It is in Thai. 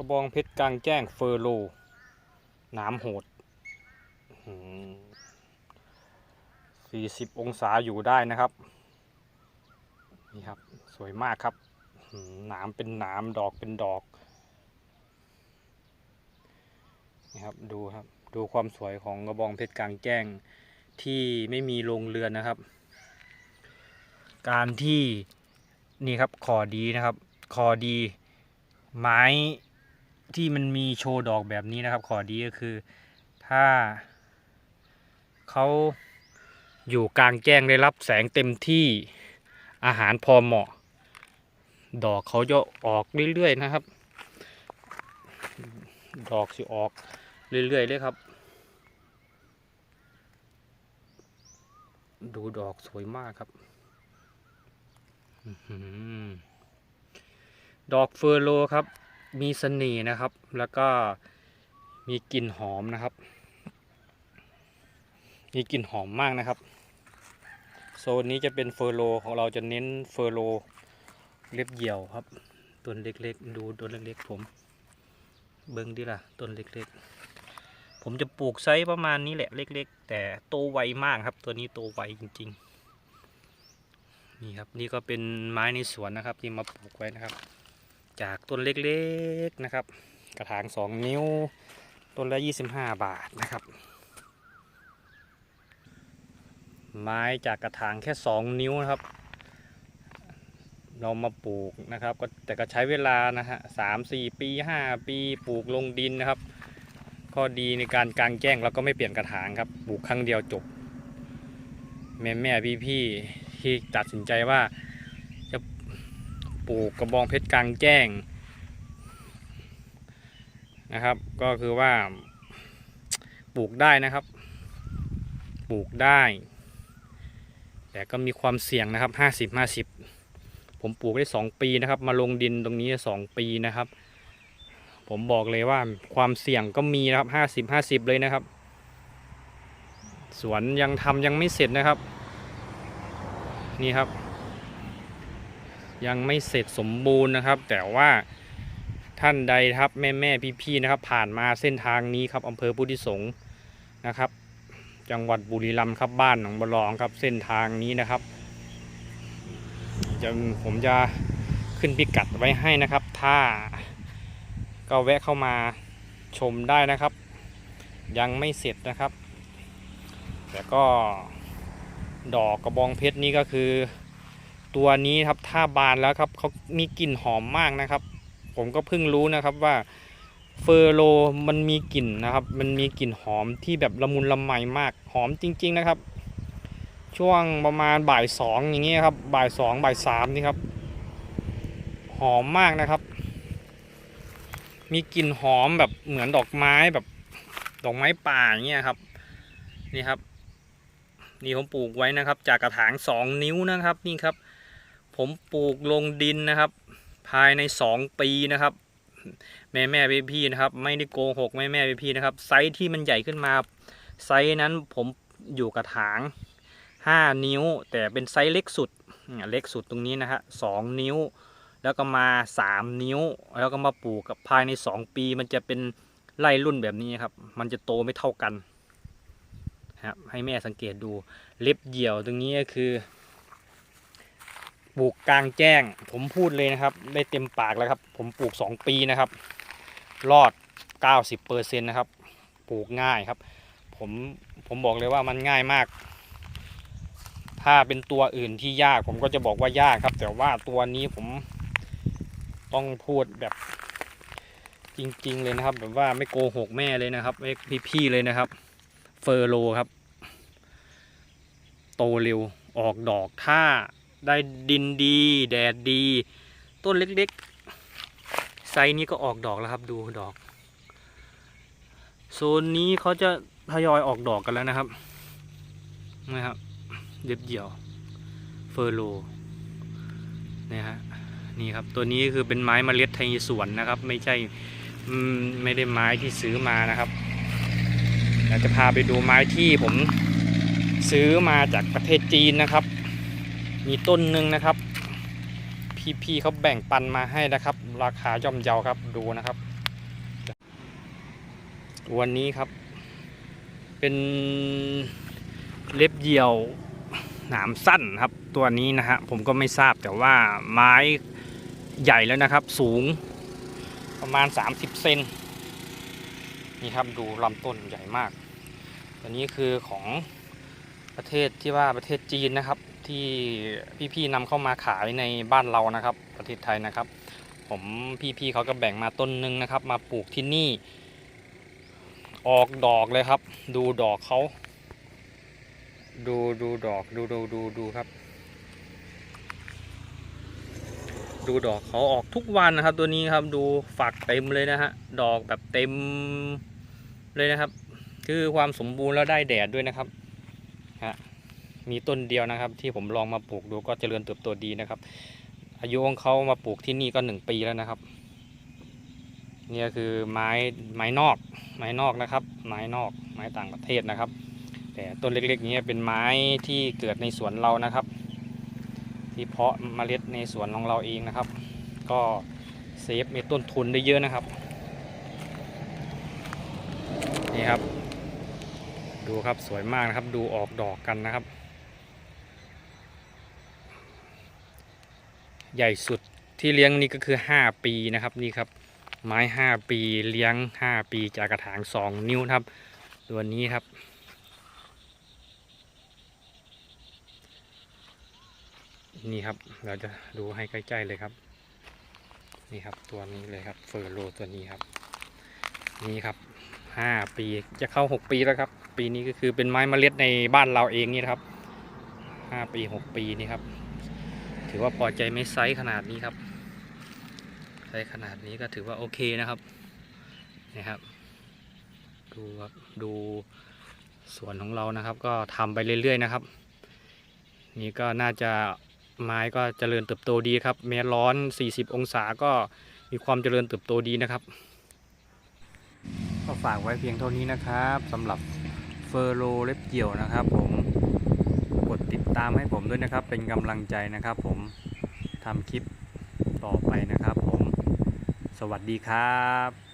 ระบองเพชรกลางแจ้งเฟอร์โลหน้ำโหดสี่สิบองศาอยู่ได้นะครับ นี่ครับ สวยมากครับหืมหนามเป็นหนามดอกเป็นดอกนี่ครับดูครับดูความสวยของกระบองเพชรกลางแจ้งที่ไม่มีโรงเรือนนะครับ การที่นี่ครับคอดีนะครับคอดี ไม้ ที่มันมีโชว์ดอกแบบนี้นะครับ ขอดีก็คือถ้าเขาอยู่กลางแจ้งได้รับแสงเต็มที่อาหารพอเหมาะ ดอกเขาจะออกเรื่อยๆนะครับ ดอกสิออกเรื่อยๆเลยครับ ดูดอกสวยมากครับดอกเฟอร์โลครับ มีเสน่ห์นะครับ แล้วก็มีกลิ่นหอมนะครับ มีกลิ่นหอมมากนะครับ โซนนี้จะเป็นเฟอร์โลของเราจะเน้นเฟอร์โลเล็บเหยี่ยวครับต้นเล็กๆ ดูต้นเล็กๆ ผม เบิ้งดิล่ะต้นเล็กๆ ผมจะปลูกไซส์ประมาณนี้แหละเล็ก ๆ แต่โตไวมากครับ ตัวนี้โตไวจริง ๆ นี่ครับนี่ก็เป็นไม้ในสวนนะครับที่มาปลูกไว้นะครับ จากต้นเล็กๆนะครับ กระถาง 2 นิ้ว ต้นละ 25 บาทนะครับ ไม้จากกระถางแค่ 2 นิ้วนะครับ เรามาปลูกนะครับก็แต่ก็ใช้เวลานะฮะสามสี่ปี 5 ปีปลูกลงดินนะครับ ข้อดีในการกางแจ้งเราก็ไม่เปลี่ยนกระถางครับปลูกครั้งเดียวจบ แม่แม่พี่พี่ที่ตัดสินใจว่า ปลูกกระบองเพชรกลางแจ้งนะครับ ก็คือว่าปลูกได้นะครับ ปลูกได้ แต่ก็มีความเสี่ยงนะครับห้าสิบห้าสิบผมปลูกได้สองปีนะครับ มาลงดินตรงนี้สองปีนะครับ ผมบอกเลยว่าความเสี่ยงก็มีนะครับห้าสิบห้าสิบเลยนะครับ สวนยังทำยังไม่เสร็จนะครับ นี่ครับ ยังไม่เสร็จสมบูรณ์นะครับ แต่ว่าท่านใดครับแม่แม่พี่พี่ๆนะครับ ผ่านมาเส้นทางนี้ครับอำเภอพุทธิสงฆ์นะครับ จังหวัดบุรีรัมย์ครับบ้านหนองบัวรองครับ เส้นทางนี้นะครับจะผมจะขึ้นพิกัดไว้ให้นะครับ ถ้าก็แวะเข้ามาชมได้นะครับ ยังไม่เสร็จนะครับ แต่ก็ดอกกระบองเพชรนี่ก็คือ ตัวนี้ครับถ้าบานแล้วครับเขามีกลิ่นหอมมากนะครับ ผมก็เพิ่งรู้นะครับว่าเฟอร์โลมันมีกลิ่นนะครับ มันมีกลิ่นหอมที่แบบละมุนละไมมากหอมจริง ๆนะครับ ช่วงประมาณบ่ายสองอย่างเงี้ยครับ บ่ายสองบ่ายสามนี่ครับ หอมมากนะครับ มีกลิ่นหอมแบบเหมือนดอกไม้แบบดอกไม้ป่าอย่างเงี้ยครับ นี่ครับ นี่ผมปลูกไว้นะครับ จากกระถางสองนิ้วนะครับ นี่ครับ ผมปลูกลงดินนะครับ ภายในสองปีนะครับ แม่แม่พี่พี่นะครับ ไม่ได้โกหกแม่แม่พี่พี่นะครับ ไซส์ที่มันใหญ่ขึ้นมาไซส์นั้นผมอยู่กระถางห้านิ้ว แต่เป็นไซส์เล็กสุดเล็กสุดตรงนี้นะฮะสองนิ้ว แล้วก็มาสามนิ้ว แล้วก็มาปลูกกับภายในสองปี มันจะเป็นไล่รุ่นแบบนี้ครับ มันจะโตไม่เท่ากันครับให้แม่สังเกตดูเล็บเหี่ยวตรงนี้ก็คือ ปลูกกลางแจ้ง ผมพูดเลยนะครับ ได้เต็มปากแล้วครับ ผมปลูก 2 ปีนะครับ รอด 90%นะครับ ปลูกง่ายครับ ผมผมบอกเลยว่ามันง่ายมาก ถ้าเป็นตัวอื่นที่ยาก ผมก็จะบอกว่ายากครับ แต่ว่าตัวนี้ผมต้องพูดแบบจริง ๆ เลยนะครับ แบบว่าไม่โกหกแม่เลยนะครับไม่พี่ๆเลยนะครับ เฟอร์โลครับ โตเร็วออกดอกถ้า ได้ดินดี แดดดี ต้นเล็กๆ ไซส์นี้ก็ออกดอกแล้วครับดูดอก โซนนี้เขาจะทยอยออกดอกกันแล้วนะครับนะครับเด็บเหยี่ยว เฟอร์โลนี่ฮะนี่ครับตัวนี้คือเป็นไม้มเมล็ดไทยสวนนะครับ ไม่ใช่ไม่ได้ไม้ที่ซื้อมานะครับเดี๋ยวจะพาไปดูไม้ที่ผมซื้อมาจากประเทศจีนนะครับ มีต้นหนึ่งนะครับ พี่ๆเขาแบ่งปันมาให้นะครับ ราคาย่อมเยาครับดูนะครับตัวนี้ครับ เป็นเล็บเหยี่ยวหนามสั้นครับ ตัวนี้นะฮะผมก็ไม่ทราบแต่ว่าไม้ใหญ่แล้วนะครับ สูงประมาณ 30 เซนนี่ครับดูลำต้นใหญ่มาก ตัวนี้คือของประเทศที่ว่าประเทศจีนนะครับ ที่พี่ๆนำเข้ามาขายในบ้านเรานะครับ ประเทศไทยนะครับ ผมพี่ๆเขาก็แบ่งมาต้นหนึ่งนะครับ มาปลูกที่นี่ ออกดอกเลยครับ ดูดอกเขาดูดูดอกดูดูดูดูครับ ดูดอกเขาออกทุกวันนะครับ ตัวนี้ครับดูฝักเต็มเลยนะฮะดอกแบบเต็มเลยนะครับ คือความสมบูรณ์แล้วได้แดดด้วยนะครับฮะ มีต้นเดียวนะครับ ที่ผมลองมาปลูกดูก็เจริญเติบโตดีนะครับ อายุของเขามาปลูกที่นี่ก็หนึ่งปีแล้วนะครับนี่คือไม้ไม้นอก ไม้นอกนะครับ ไม้นอกไม้ต่างประเทศนะครับ แต่ต้นเล็กๆนี้เป็นไม้ที่เกิดในสวนเรานะครับ ที่เพาะเมล็ดในสวนของเราเองนะครับ ก็เซฟในต้นทุนได้เยอะนะครับนี่ครับ ดูครับสวยมากนะครับ ดูออกดอกกันนะครับ ใหญ่สุดที่เลี้ยงนี่ก็คือ 5 ปีนะครับนี่ครับไม้ 5 ปีเลี้ยง 5 ปีจากกระถาง 2 นิ้วครับตัวนี้ครับ นี่ครับเราจะดูให้ใกล้ๆเลยครับ นี่ครับตัวนี้เลยครับเฟอร์โรตัวนี้ครับ นี่ครับ 5 ปีจะเข้า 6 ปีแล้วครับ ปีนี้ก็คือเป็นไม้เมล็ดในบ้านเราเองนี่ครับ 5 ปี 6 ปีนี่ครับ ถือว่าพอใจไม่ไซส์ขนาดนี้ครับไซส์ขนาดนี้ก็ถือว่าโอเคนะครับนี่ครับ ดูครับดูสวนของเรานะครับ ก็ทำไปเรื่อยๆนะครับ นี่ก็น่าจะไม้ก็เจริญเติบโตดีครับแม้ร้อน 40 องศาก็มีความเจริญเติบโตดีนะครับ ก็ฝากไว้เพียงเท่านี้นะครับสำหรับเฟอร์โรเล็บเกี่ยวนะครับผม ตามให้ผมด้วยนะครับ เป็นกำลังใจนะครับ ผมทำคลิปต่อไปนะครับ ผม สวัสดีครับ